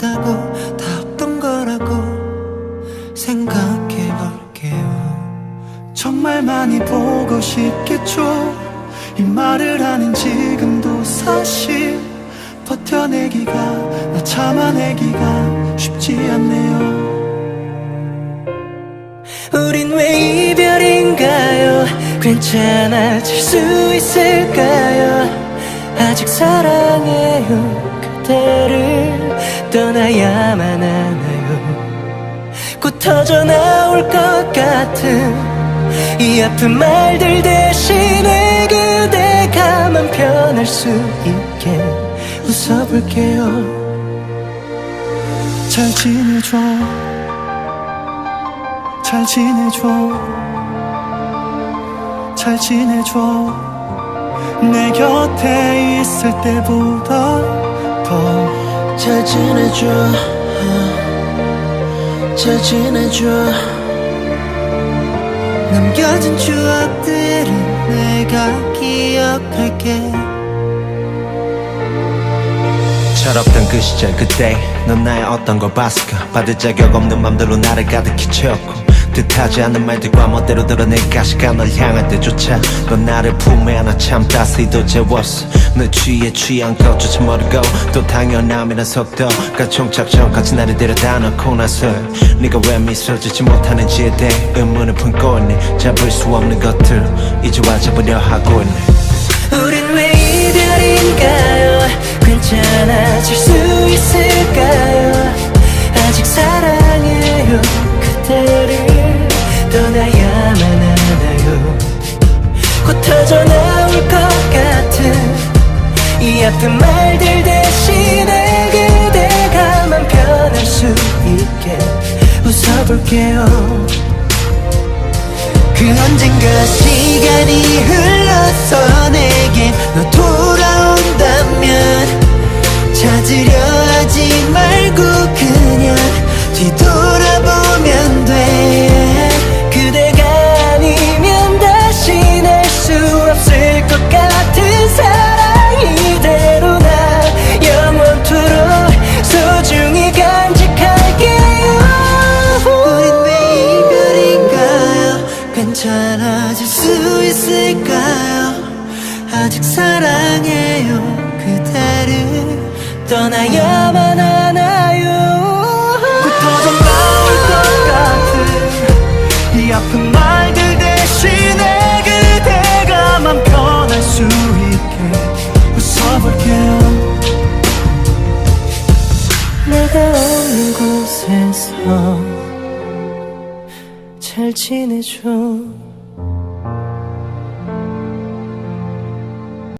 있다고 다 없던 거라고 생각해 볼게요. 정말 많이 보고 싶겠죠? 이 말을 하는 지금도 사실 버텨내기가 나 참아내기가 쉽지 않네요. 우린 왜 이별인가요? 괜찮아질 수 있을까요? 아직 사랑해요. 그대를 떠나야만 하나요. 곧 터져 나올 것 같은 이 아픈 말들 대신에 그대가만 편할 수 있게 웃어볼게요. 잘 지내줘. 잘 지내줘. 잘 지내줘 내 곁에 있을 때보다 더 잘 지내줘. 잘 지내줘. 남겨진 추억들은 내가 기억할게. 철없던 그 시절 그때 넌 나의 어떤 걸 봤을까? 받을 자격 없는 맘들로 나를 가득히 채웠고 뜻하지 않는 말들과 멋대로 드러낸 가시가 널 향할 때조차 넌 나를 품에 안아 참 따스히도 재웠어. 내 취에 취한 것조차 모르고 또 당연함이란 속도가 종착점까지 나를 데려다 놓고 나서 네가 왜 미소 짓지 못하는지에 대해 의문을 품고 있네 잡을 수 없는 것들 이제 와 잡으려 하고 있네 우린 왜 이별인가요? 괜찮아질 수 떠나야만 하나요. 곧 터져 나올 것 같은 이 아픈 말들 대신에 그대가만 편할 수 있게 웃어볼게요. 그 언젠가 시간이 흘러서 내게 너 수 있을까요? 아직 사랑해요 그대를. 떠나야만 하나요? 터져 나올 것 같은 이 아픈 말들 대신에 그대가만 편할 수 있게 웃어볼게요. 내가 없는 곳에서 잘 지내줘